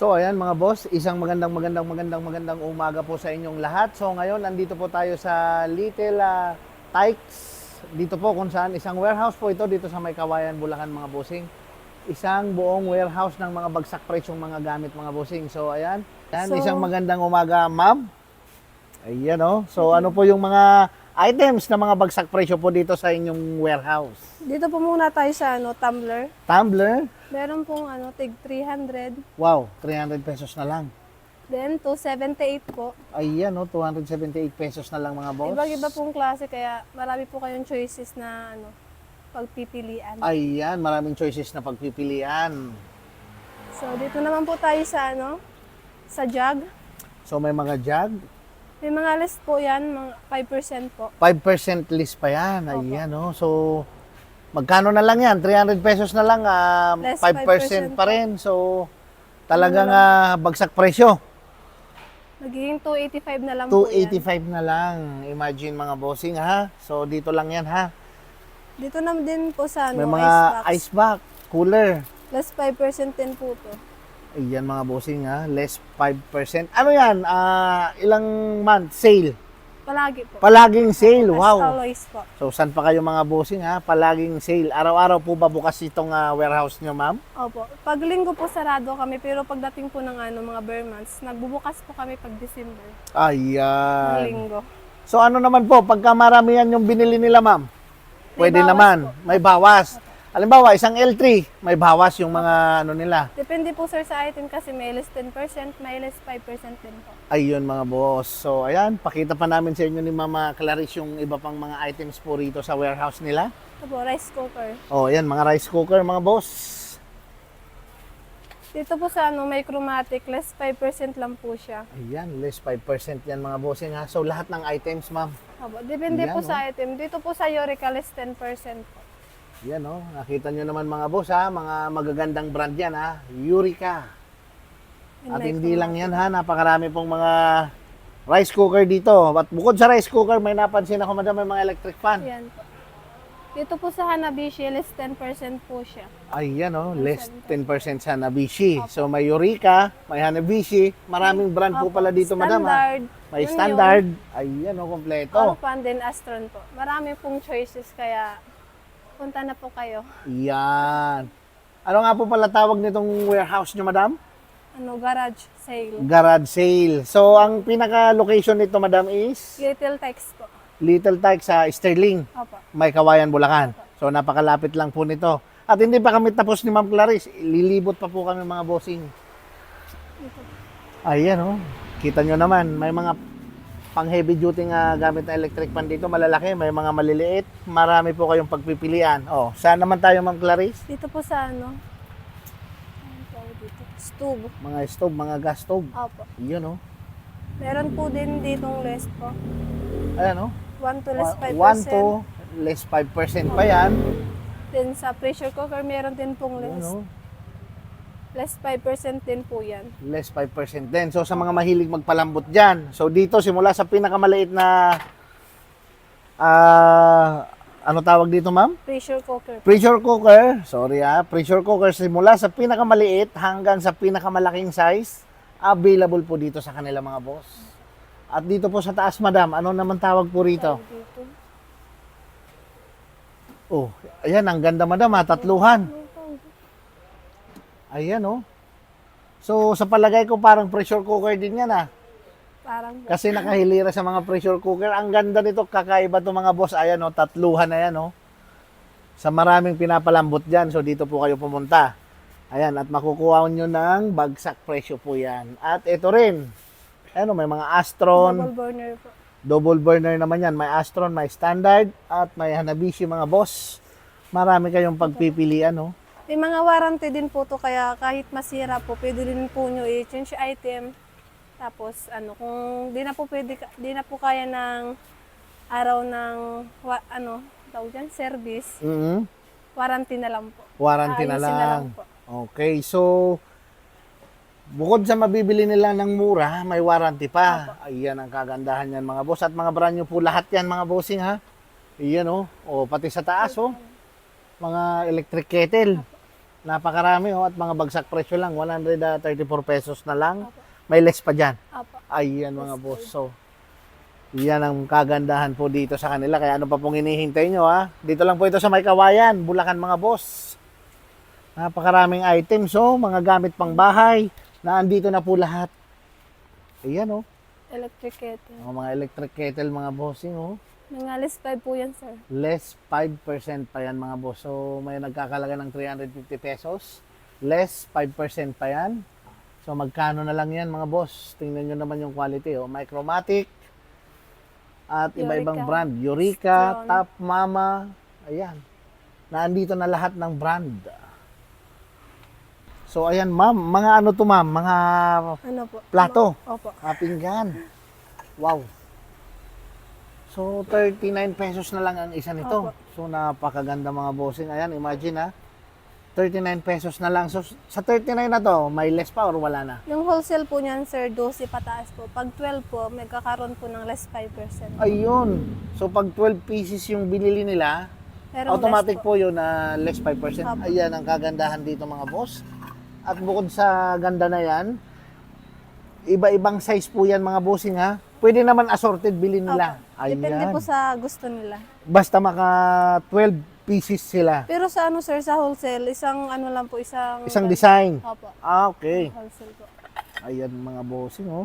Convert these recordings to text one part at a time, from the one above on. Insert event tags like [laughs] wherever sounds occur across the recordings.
So ayan mga boss, isang magandang magandang magandang magandang umaga po sa inyong lahat. So ngayon nandito po tayo sa Little uh, Tykes. Dito po kung saan isang warehouse po ito dito sa May Kawayan, Bulacan mga bossing. Isang buong warehouse ng mga bagsak presyong mga gamit mga bossing. So ayan, yan, So- isang magandang umaga ma'am. Ayan oh. So ano po yung mga items na mga bagsak presyo po dito sa inyong warehouse? Dito po muna tayo sa ano, tumbler. Tumbler, Meron pong ano, tig 300. wow, 300 pesos na lang. Then 278 po. Ayan, no, 278 pesos na lang mga boss. Iba-iba pong klase kaya marami po kayong choices na ano, pagpipilian. Ayan, maraming choices na pagpipilian. So dito naman po tayo sa ano, sa jug. So may mga jug, May mga list po yan, mga 5% po. 5% list pa yan. Ayan, no. So magkano na lang yan? 300 pesos na lang, Less 5% 5% pa rin. So talagang ah, bagsak presyo. Nagiging 285 na lang po yan. 285 na lang. Imagine mga bossing ha. So dito lang yan ha. Dito naman din po sa May ano, mga ice box, cooler. Less 5% din po to. Ayan mga bossing ha, less 5%. Ano yan? Ah, ilang month sale? Palagi po. Palaging sale, As wow. always po. So saan pa kayo mga bossing ha? Palaging sale. Araw-araw po ba bukas itong ah, warehouse nyo ma'am? Opo. Pag linggo po sarado kami, pero pagdating po ng ano, mga bare months, nagbubukas po kami pag December. Ng Ayan. linggo. So ano naman po, pagka maramihan yung binili nila ma'am? Pwede bawas naman, po. may bawas. Halimbawa, isang L3, may bawas yung mga ano nila. Depende po sir sa item kasi may less 10%, may less 5% din po. Ayun mga boss. So ayan, pakita pa namin sa inyo ni Mama Clarice yung iba pang mga items po rito sa warehouse nila. Ito po, rice cooker. Oh, ayan, mga rice cooker mga boss. Dito po sa ano, may chromatic, less 5% lang po siya. Ayan, less 5% yan mga bossing ha. So lahat ng items ma'am. Opo. Depende Yan, po oh. sa item. Dito po sa Eureka, less 10% po. Yan oh, nakita nyo naman mga boss ha, mga magagandang brand yan ha. Eureka. And At hindi lang yan ha, napakarami pong mga rice cooker dito. At bukod sa rice cooker, may napansin ako madam, may mga electric fan. Yan po. Dito po sa Hanabishi, less 10% po siya. Ayan oh, less 10% sa Hanabishi. So may Eureka, may Hanabishi, maraming brand po Opo. pala dito madam ha. Standard. May Yun standard. Ayan oh, kompleto. Orphan din Astron po. Marami pong choices kaya punta na po kayo. Yan. Ano nga po pala tawag nitong warehouse nyo madam? Ano, garage sale. Garage sale. So ang pinaka-location nito madam is Little text po. Little Tyke sa Sterling. Opo. may kawayan Bulacan. So napakalapit lang po nito. At hindi pa kami tapos ni Ma'am Clarice, lilibot pa po kami mga bossing. Ayan oh. Kita nyo naman, may mga pang heavy duty nga gamit na electric fan dito, malalaki, may mga maliliit. Marami po kayong pagpipilian. Oh, saan naman tayo Ma'am Clarice? Dito po sa ano, ano tawag dito? Stove. Mga stove, mga gas stove. Opo. Yun oh. Meron po din ditong less po. Ayan oh. 1 to less 5%. 1 to less 5% pa yan. Then sa pressure cooker, meron din pong less. oh. Less 5% din po yan. less 5% din. So sa mga mahilig magpalambot diyan. So dito simula sa pinakamaliit na ah ano tawag dito, ma'am? Pressure cooker. Pressure cooker. Sorry ah, pressure cooker simula sa pinakamaliit hanggang sa pinakamalaking size available po dito sa kanila mga boss. At dito po sa taas, madam, ano naman tawag po rito? Tawag dito. Oh, ayan, ang ganda madam ha, tatluhan. Ano? Ayan oh. So sa palagay ko parang pressure cooker din yan ah. Parang Kasi nakahilira sa mga pressure cooker. Ang ganda nito, kakaiba to mga boss. Ayan o, tatluhan na yan o. Sa maraming pinapalambot dyan. So dito po kayo pumunta. Ayan, at makukuha nyo ng bagsak presyo po yan. At ito rin. Ayan o, may mga Astron. double burner po. Double burner naman yan. May Astron, may Standard, at may Hanabishi mga boss. Marami kayong pagpipilian o. May mga warranty din po to kaya kahit masira po, pwede din po nyo i-change item. Tapos ano, kung di na po pwede, di na po kaya ng araw ng wa, ano, tawag dyan, service, Mhm. warranty na lang po. Warranty na Aayusin lang. po. Okay, so bukod sa mabibili nila ng mura, may warranty pa. Ayan ang kagandahan yan mga boss. At mga brand new po lahat yan mga bossing ha. Ayan oh. O pati sa taas oh. Mga electric kettle. Napakarami oh, at mga bagsak presyo lang. 134 pesos na lang. Opo. May less pa dyan. Opo. Ayan mga boss. So, yan ang kagandahan po dito sa kanila. Kaya ano pa pong hinihintay nyo ha? Dito lang po ito sa May Kawayan, Bulacan mga boss. Napakaraming items oh, mga gamit pang bahay. Na andito na po lahat. Ayan oh, Electric kettle. mga, mga electric kettle mga bossing oh. Mga list 5 po yan, sir. Less 5% pa yan mga boss. So may nagkakalaga ng 350 pesos. Less 5% pa yan. So magkano na lang yan mga boss? Tingnan nyo naman yung quality. Oh. Micromatic. At iba-ibang brand. Eureka, Stone. Top Mama. Ayan. Naandito na lahat ng brand. So ayan ma'am, mga ano to ma'am? Mga Ano po? Plato. Opo. mga pinggan. Wow. So, 39 pesos na lang ang isa nito. Opo. So, napakaganda mga bossing. Ayan, imagine ha. 39 pesos na lang. So, sa 39 na to, may less pa or wala na? Yung wholesale po niyan, sir, 12 pataas po. Pag 12 po, may kakaroon po ng less 5%. Ayun. So, pag 12 pieces yung binili nila, Merong automatic less po yun na less 5%. Opo. Ayan ang kagandahan dito mga boss. At bukod sa ganda na yan, iba-ibang size po yan mga bossing ha. Pwede naman assorted bilhin nila. Opo. Depende Ayan. po sa gusto nila. Basta maka 12 pieces sila. Pero sa ano, sir, sa wholesale, isang ano lang po, isang... Isang design. Opo. Ah, okay. Wholesale po. Ayan mga bossing, oh.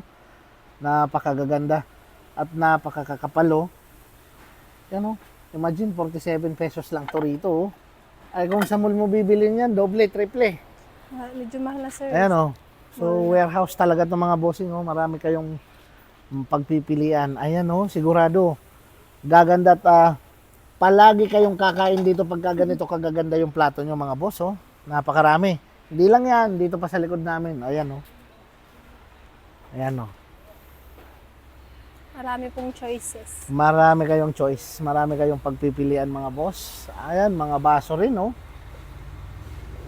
Napakagaganda. At napakakakapal, oh. Yan, oh. Imagine, 47 pesos lang to rito, oh. Ay, kung sa mall mo bibilin yan, doble, triple. Ah, medyo mahal na, sir. Ayan, oh. So, warehouse talaga itong mga bossing, oh. Marami kayong pagpipilian. Ayan, oh. Sigurado. Gaganda at ah, palagi kayong kakain dito pagka ganito kagaganda yung plato nyo, mga boss, oh. Napakarami. Hindi lang yan, dito pa sa likod namin. Ayan, oh. Ayan, oh. Marami pong choices. Marami kayong choice. Marami kayong pagpipilian, mga boss. Ayan, mga baso rin, oh.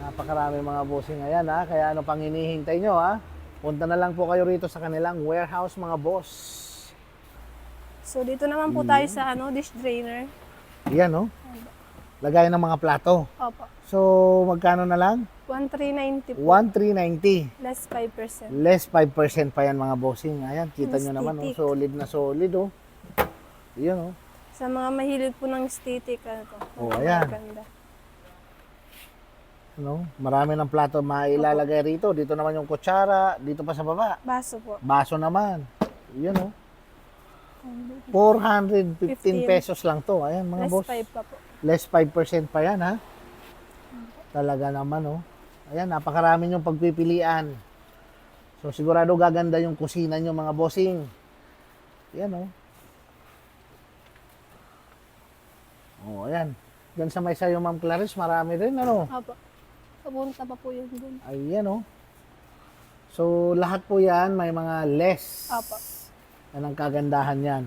Napakarami mga bossing ayan, ha. Kaya ano pang hinihintay nyo, ha. Punta na lang po kayo rito sa kanilang warehouse, mga boss. So, dito naman po tayo sa ano, dish drainer. Ayan, oh. Lagay ng mga plato. Opo. So, magkano na lang? 1,390 po. 1,390. Less 5%. Less 5% pa yan mga bossing. Ayan, kita nyo naman, oh. Aesthetic. Solid na solid, oh. Ayan, oh. Sa mga mahilig po ng static, ano to. Oh, ayan. Maganda. No? Marami ng plato mailalagay rito. Dito naman yung kutsara, dito pa sa baba. Baso po. Baso naman. Yan oh. 415 15. pesos lang to. Ayan mga Less boss. 5 pa po. Less 5% pa yan ha. Talaga naman oh. Ayan, napakarami yung pagpipilian. So sigurado gaganda yung kusina nyo mga bossing. Yan oh. Oh, ayan. Diyan sa may sayo Ma'am Clarice, marami rin ano. Opo. Papunta pa po yun dun. Ayan oh. So lahat po yan may mga less. Opo. Yan ang kagandahan yan.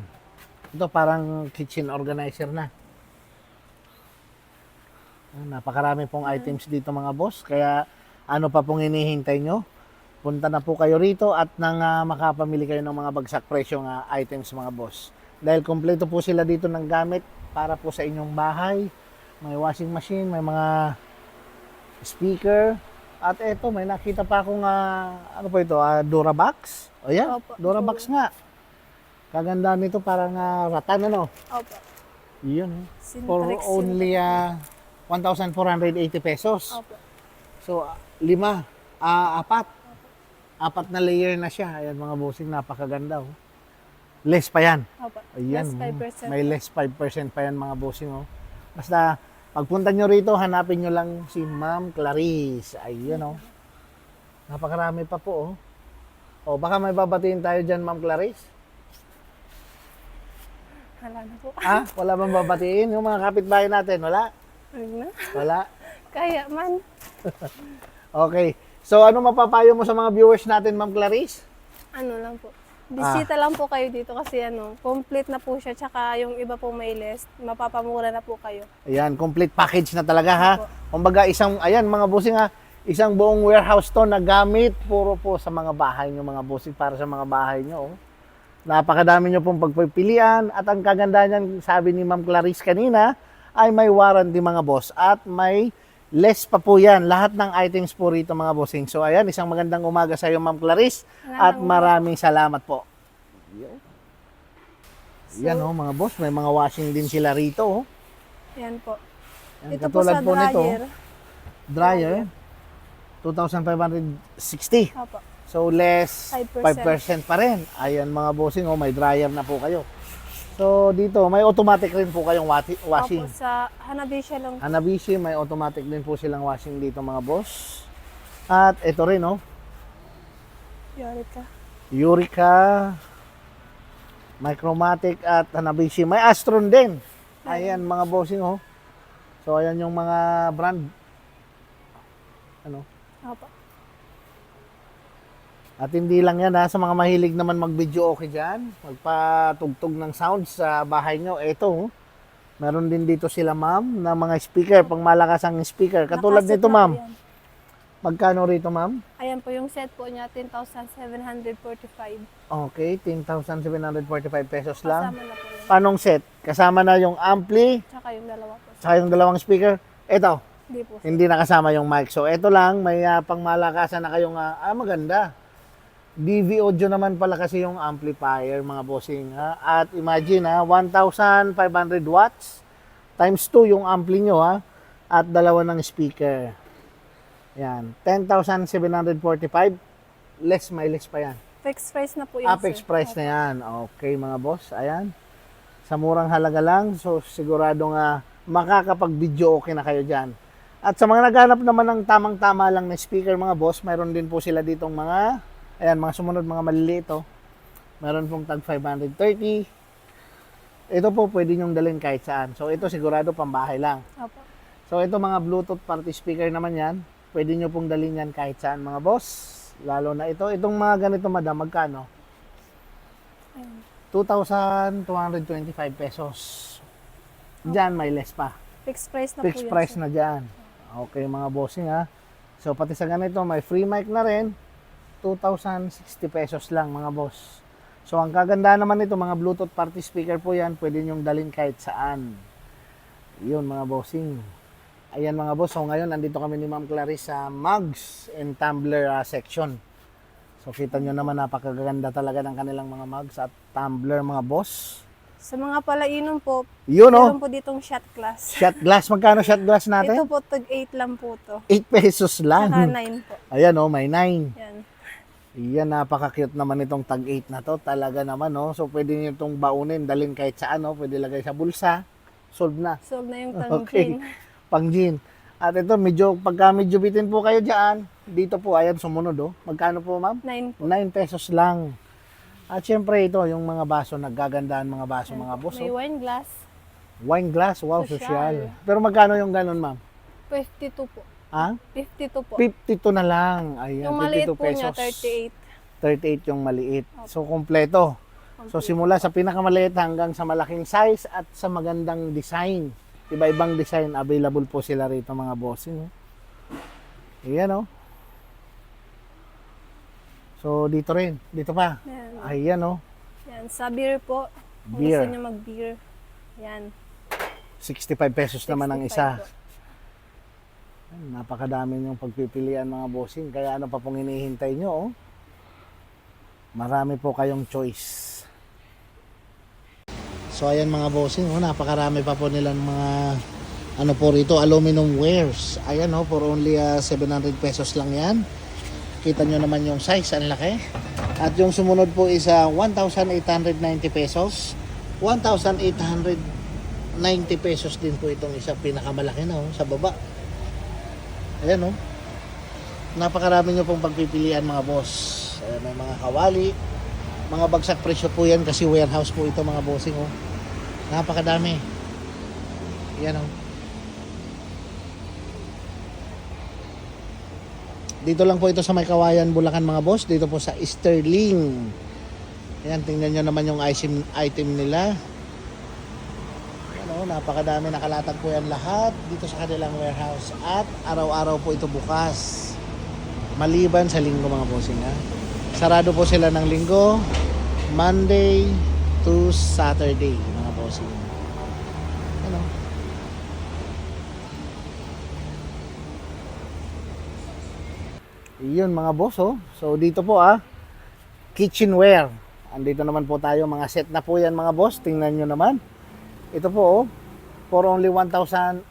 Ito parang kitchen organizer na. Ah, Napakarami pong items dito mga boss. Kaya ano pa pong hinihintay nyo? Punta na po kayo rito at nang ah, makapamili kayo ng mga bagsak presyo nga items mga boss. Dahil kompleto po sila dito ng gamit para po sa inyong bahay. May washing machine, may mga speaker. At eto, may nakita pa akong, ah, ano po ito, ah, Durabox. O yan, Opo, Durabox nga. Kaganda nito parang ah, ratan ano. Opo. Yun. For Sintrix yun. only ah, 1,480 pesos. Opo. So, ah, lima, ah, apat. Apat na layer na siya. Ayan mga bossing, napakaganda. Oh. Less pa yan. Opo. Ayan. Less oh. 5%. May less 5% pa yan mga bossing. Oh. Basta, pagpunta nyo rito, hanapin nyo lang si Ma'am Clarice. Ayun oh. Napakarami pa po oh. O baka may babatiin tayo dyan Ma'am Clarice. Hala na po. Ha? Wala bang babatiin? Yung mga kapitbahay natin, wala? Na. Wala? Kaya man. [laughs] Okay. So, ano mapapayo mo sa mga viewers natin, Ma'am Clarice? Ano lang po. Bisita lang po kayo dito kasi ano, complete na po siya. Tsaka yung iba po may list, mapapamura na po kayo. Ayan, complete package na talaga ha. Opo. Kumbaga, isang, ayan mga bossing ha, isang buong warehouse to na gamit puro po sa mga bahay nyo, mga bossing, para sa mga bahay nyo. Oh. Napakadami nyo pong pagpipilian at ang kagandahan niyan, sabi ni Ma'am Clarice kanina, ay may warranty mga boss at may less pa po yan. Lahat ng items po rito mga bossing. So ayan, isang magandang umaga sa iyo Ma'am Clarice at Magandang maraming salamat po. So, Yan oh mga boss, may mga washing din sila rito oh. Yan po. Yan, Ito po sa po nito, dryer. dryer, 2,560. Opo. So less 5%. 5%. pa rin. Ayan mga bossing, oh, may dryer na po kayo. So dito, may automatic rin po kayong wati- washing. Opo, sa Hanabishi lang. Hanabishi, may automatic din po silang washing dito mga boss. At ito rin, oh, Yari ka. Eureka, Micromatic at Hanabishi. May Astron din. Ayan mga bossing, oh. So ayan yung mga brand. Ano? Opo. At hindi lang yan ha, sa mga mahilig naman mag-video okay dyan, magpatugtog ng sound sa bahay nyo, eto, oh. meron din dito sila ma'am na mga speaker, pang malakas ang speaker. Katulad nito ma'am, magkano rito ma'am? Ayan po yung set po niya, 10,745. Okay, 10,745 pesos lang. Kasama na po yun. Panong set? Kasama na yung ampli, Tsaka yung dalawa po. saka yung dalawang speaker. Eto, Hindi po. hindi nakasama yung mic. So, eto lang, may ah, pang malakasan na kayong, ah, ah, maganda. DV audio naman pala kasi yung amplifier, mga bossing. Ha? At imagine, ha, 1,500 watts times 2 yung ampli nyo, ha? At dalawa ng speaker. Yan. 10,745. Less mileage pa yan. Fixed price na po yun, Apex sir. price na yan. Okay, mga boss. Ayan. Sa murang halaga lang. So, sigurado nga makakapag-video okay na kayo dyan. At sa mga naghanap naman ng tamang-tama lang na speaker, mga boss, mayroon din po sila ditong mga, ayan, mga sumunod, mga maliliit, oh. Meron pong tag 530. Ito po, pwede nyong dalhin kahit saan. So, ito sigurado pambahay lang. Opo. So, ito mga Bluetooth party speaker naman yan. Pwede nyo pong dalhin yan kahit saan, mga boss. Lalo na ito. Itong mga ganito, madam, magkano? Ayun. 2,225 pesos. Diyan may less pa. Fixed price na Fixed po yun, price sir. na diyan. Okay mga bossing ha. So pati sa ganito may free mic na rin. 2,060 pesos lang mga boss. So ang kagandahan naman nito mga Bluetooth party speaker po yan. Pwede nyong dalhin kahit saan. Yun mga bossing. Ayan mga boss. So ngayon andito kami ni Ma'am Clarice sa mugs and tumbler ah, section. So kita nyo naman napakaganda talaga ng kanilang mga mugs at tumbler mga boss. Sa mga palainom po, Yun oh. meron po ditong shot glass. Shot glass, magkano shot glass Ito natin? po, tag 8 lang po to. 8 pesos Saka lang. 9 po. Ayan oh, may 9. Yan. Yan, napaka-cute naman itong tag 8 na to. Talaga naman, no? So, pwede nyo itong baunin, dalhin kahit saan, no? Pwede lagay sa bulsa. Solve na. Solve na yung [laughs] Okay. tangkin. Pang jean. At ito, medyo, pagka medyo bitin po kayo dyan, dito po, ayan, sumunod, oh. Magkano po, ma'am? 9 po. 9 pesos lang. At syempre, ito, yung mga baso, naggagandaan mga baso, mga boss, May oh. wine glass. Wine glass, wow, Social. social. Pero magkano yung ganun, ma'am? 52 po. Ha? 52 po. 52 na lang. Ayan, yung maliit 52 po niya, 38. 38 yung maliit. So, kompleto. So, simula sa pinakamaliit hanggang sa malaking size at sa magandang design. Iba-ibang design available po sila rito mga bossing. oh. Ayan oh. So, dito rin. Dito pa. Yan. Ayan oh. Yan. Sa beer po. Kung Beer. gusto niyo mag-beer. Yan. 65 pesos naman ang 65 isa. po. Napakadami yung pagpipilian mga bossing. Kaya ano pa pong hinihintay nyo, oh. Marami po kayong choice. So ayan mga bossing, oh, napakarami pa po nilang mga ano po rito, aluminum wares. Ayan oh, for only ah, 700 pesos lang yan. Kita nyo naman yung size, ang laki. At yung sumunod po is ah, 1,890 pesos. 1,890 pesos din po itong isa pinakamalaki na oh, sa baba. Ayan oh. Napakarami nyo pong pagpipilian mga boss. Ayan, may mga kawali. Mga bagsak presyo po yan kasi warehouse po ito mga bossing oh. Napakadami. Ayan oh. Dito lang po ito sa May Kawayan, Bulacan mga boss. Dito po sa Sterling. Ayan, tingnan nyo naman yung item, item nila. Napakadami. Nakalatag po yan lahat dito sa kanilang warehouse. At araw-araw po ito bukas. Maliban sa linggo mga bossing ha. Sarado po sila ng linggo, Monday to Saturday mga bossing. Ano? Yun mga boss oh. So dito po ah, kitchenware. Andito naman po tayo, mga set na po yan mga boss. Tingnan nyo naman. Ito po oh, for only 1,840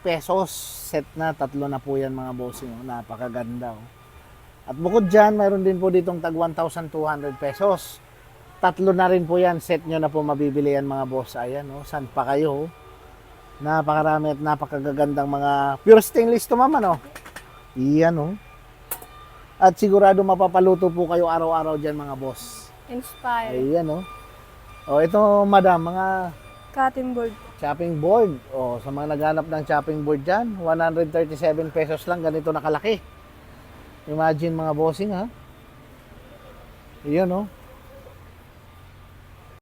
pesos. Set na, tatlo na po yan mga boss. Oh. Napakaganda oh. At bukod dyan, mayroon din po ditong tag 1,200 pesos. Tatlo na rin po yan. Set nyo na po mabibili yan mga boss. Ayan oh, saan pa kayo oh. Napakarami at napakagagandang mga pure stainless to mama no. Iyan oh. At sigurado mapapaluto po kayo araw-araw dyan mga boss. Inspire. Ayan oh. Oh, ito madam, mga Cutting board. chopping board. Oh, sa mga naghanap ng chopping board dyan, 137 pesos lang, ganito nakalaki. Imagine mga bossing ha. Iyan oh.